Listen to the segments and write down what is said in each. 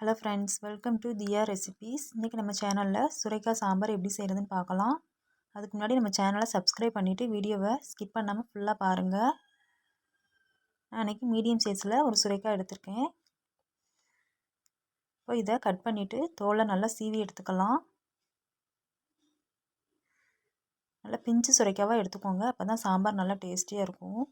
Hello friends welcome to Diya recipes இன்றைக்கி நம்ம சேனலில் சுரைக்காய் சாம்பார் எப்படி செய்கிறதுன்னு பார்க்கலாம். அதுக்கு முன்னாடி நம்ம சேனலை சப்ஸ்கிரைப் பண்ணிவிட்டு வீடியோவை ஸ்கிப் பண்ணாமல் ஃபுல்லாக பாருங்கள் நான் அன்றைக்கி மீடியம் சைஸில் ஒரு சுரைக்காய் எடுத்திருக்கேன். இப்போ இதை கட் பண்ணிவிட்டு தோலை நல்லா சீவி எடுத்துக்கலாம். நல்லா பிஞ்சு சுரைக்காவாக எடுத்துக்கோங்க. அப்போ தான் சாம்பார் நல்லா டேஸ்டியாக இருக்கும்.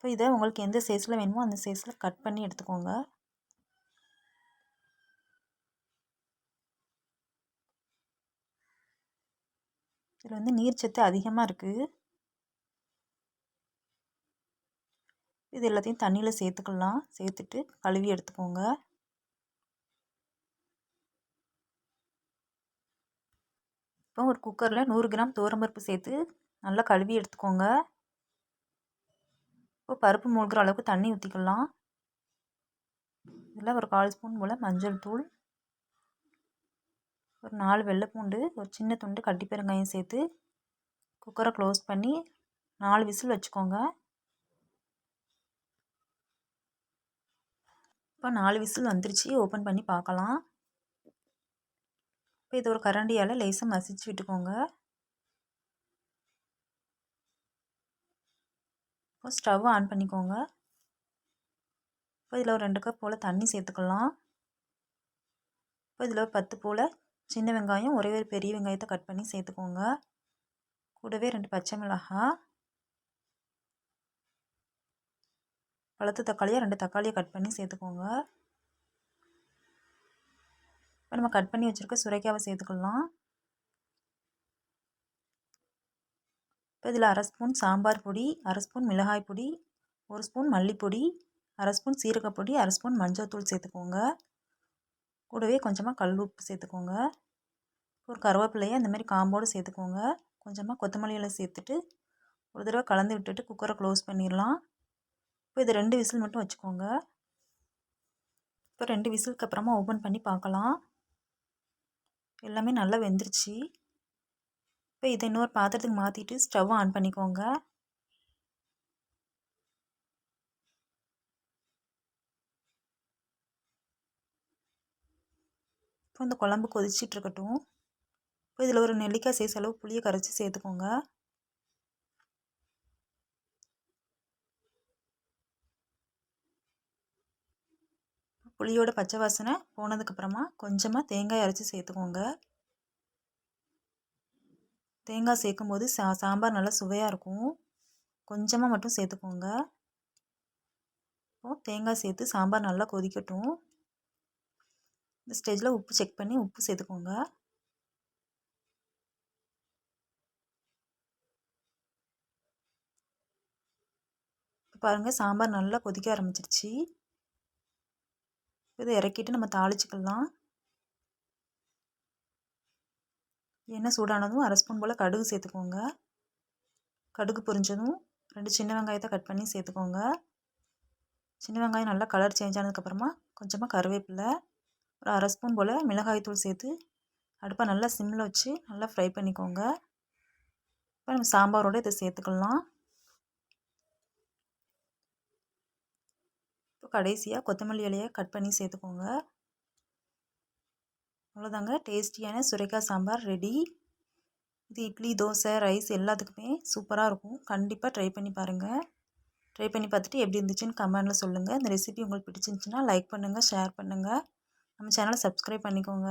இப்போ இதை உங்களுக்கு எந்த சைஸில் வேணுமோ அந்த சைஸில் கட் பண்ணி எடுத்துக்கோங்க. இதில் வந்து நீர் சத்து அதிகமாக இருக்குது இது எல்லாத்தையும் தண்ணியில் சேர்த்துக்கலாம். சேர்த்துட்டு கழுவி எடுத்துக்கோங்க. இப்போ ஒரு குக்கரில் நூறு கிராம் தோரம்பருப்பு சேர்த்து நல்லா கழுவி எடுத்துக்கோங்க. இப்போ பருப்பு மூழ்கிற அளவுக்கு தண்ணி ஊற்றிக்கலாம் இதில் ஒரு கால் ஸ்பூன் போல் மஞ்சள் தூள். ஒரு நாலு வெள்ளைப்பூண்டு ஒரு சின்ன துண்டு கட்டி பெருங்காயம் சேர்த்து குக்கரை க்ளோஸ் பண்ணி நாலு விசில் வச்சுக்கோங்க. இப்போ நாலு விசில் வந்துருச்சு ஓப்பன் பண்ணி பார்க்கலாம். இப்போ இது ஒரு கரண்டியால் லேசாக மசிச்சு விட்டுக்கோங்க. இப்போ ஸ்டவ் ஆன் பண்ணிக்கோங்க. இப்போ இதில் ஒரு ரெண்டு கப் போல் தண்ணி சேர்த்துக்கலாம். இப்போ இதில் ஒரு பத்து போல் சின்ன வெங்காயம் ஒரே ஒரு பெரிய வெங்காயத்தை கட் பண்ணி சேர்த்துக்கோங்க. கூடவே ரெண்டு பச்சை மிளகாய் பழுத்த தக்காளியாக ரெண்டு தக்காளியை கட் பண்ணி சேர்த்துக்கோங்க. இப்போ நம்ம கட் பண்ணி வச்சுருக்க சுரைக்காவை சேர்த்துக்கலாம். இப்போ இதில் அரை ஸ்பூன் சாம்பார் பொடி அரை ஸ்பூன் மிளகாய் பொடி ஒரு ஸ்பூன் மல்லிப்பொடி அரை ஸ்பூன் சீரகப்பொடி அரை ஸ்பூன் மஞ்சள்தூள் சேர்த்துக்கோங்க. கூடவே கொஞ்சமாக கல் உப்பு சேர்த்துக்கோங்க. ஒரு கருவேப்பிலையை இந்த மாதிரி காம்போடு சேர்த்துக்கோங்க. கொஞ்சமாக கொத்தமல்லியில் சேர்த்துட்டு ஒரு தடவை கலந்து விட்டுட்டு குக்கரை க்ளோஸ் பண்ணிடலாம். இப்போ இது ரெண்டு விசில் மட்டும் வச்சுக்கோங்க. இப்போ ரெண்டு விசிலுக்கு அப்புறமா ஓப்பன் பண்ணி பார்க்கலாம். எல்லாமே நல்லா வெந்துருச்சு. இப்போ இதை இன்னொரு பாத்திரத்துக்கு மாற்றிட்டு ஸ்டவ் ஆன் பண்ணிக்கோங்க. இப்போ இந்த குழம்பு கொதிச்சிட்ருக்கட்டும் இப்போ இதில் ஒரு நெல்லிக்காய் சைஸ் அளவு புளியை கரைச்சி சேர்த்துக்கோங்க. புளியோட பச்சை வாசனை போனதுக்கப்புறமா கொஞ்சமாக தேங்காய் அரைச்சி சேர்த்துக்கோங்க. தேங்காய் சேர்க்கும் போது சா சாம்பார் நல்லா சுவையாக இருக்கும். கொஞ்சமாக மட்டும் சேர்த்துக்கோங்க. இப்போது தேங்காய் சேர்த்து சாம்பார் நல்லா கொதிக்கட்டும். இந்த ஸ்டேஜில் உப்பு செக் பண்ணி உப்பு சேர்த்துக்கோங்க. பாருங்கள் சாம்பார் நல்லா கொதிக்க ஆரம்பிச்சிருச்சு. இதை இறக்கிட்டு நம்ம தாளிச்சிக்கலாம். எண்ணெய் சூடானதும் அரை ஸ்பூன் போல் கடுகு சேர்த்துக்கோங்க. கடுகு பொரிஞ்சதும் ரெண்டு சின்ன வெங்காயத்தை கட் பண்ணி சேர்த்துக்கோங்க. சின்ன வெங்காயம் நல்லா கலர் சேஞ்ச் ஆனதுக்கப்புறமா கொஞ்சமாக கருவேப்பிலை ஒரு அரை ஸ்பூன் போல் மிளகாய்த்தூள் சேர்த்து அடுப்பை நல்லா சிம்மில் வச்சு நல்லா ஃப்ரை பண்ணிக்கோங்க. இப்போ நம்ம சாம்பாரோடு இதை சேர்த்துக்கலாம். இப்போ கடைசியாக கொத்தமல்லி இலையை கட் பண்ணி சேர்த்துக்கோங்க. அவ்வளோதாங்க. டேஸ்டியான சுரைக்காய் சாம்பார் ரெடி இது இட்லி தோசை ரைஸ் எல்லாத்துக்குமே சூப்பராக இருக்கும். கண்டிப்பாக ட்ரை பண்ணி பாருங்கள் ட்ரை பண்ணி பார்த்துட்டு எப்படி இருந்துச்சுன்னு கமெண்டில் சொல்லுங்கள் இந்த ரெசிபி உங்களுக்கு பிடிச்சிருந்துச்சின்னா லைக் பண்ணுங்கள் ஷேர் பண்ணுங்கள் நம்ம சேனலை சப்ஸ்கிரைப் பண்ணிக்கோங்க.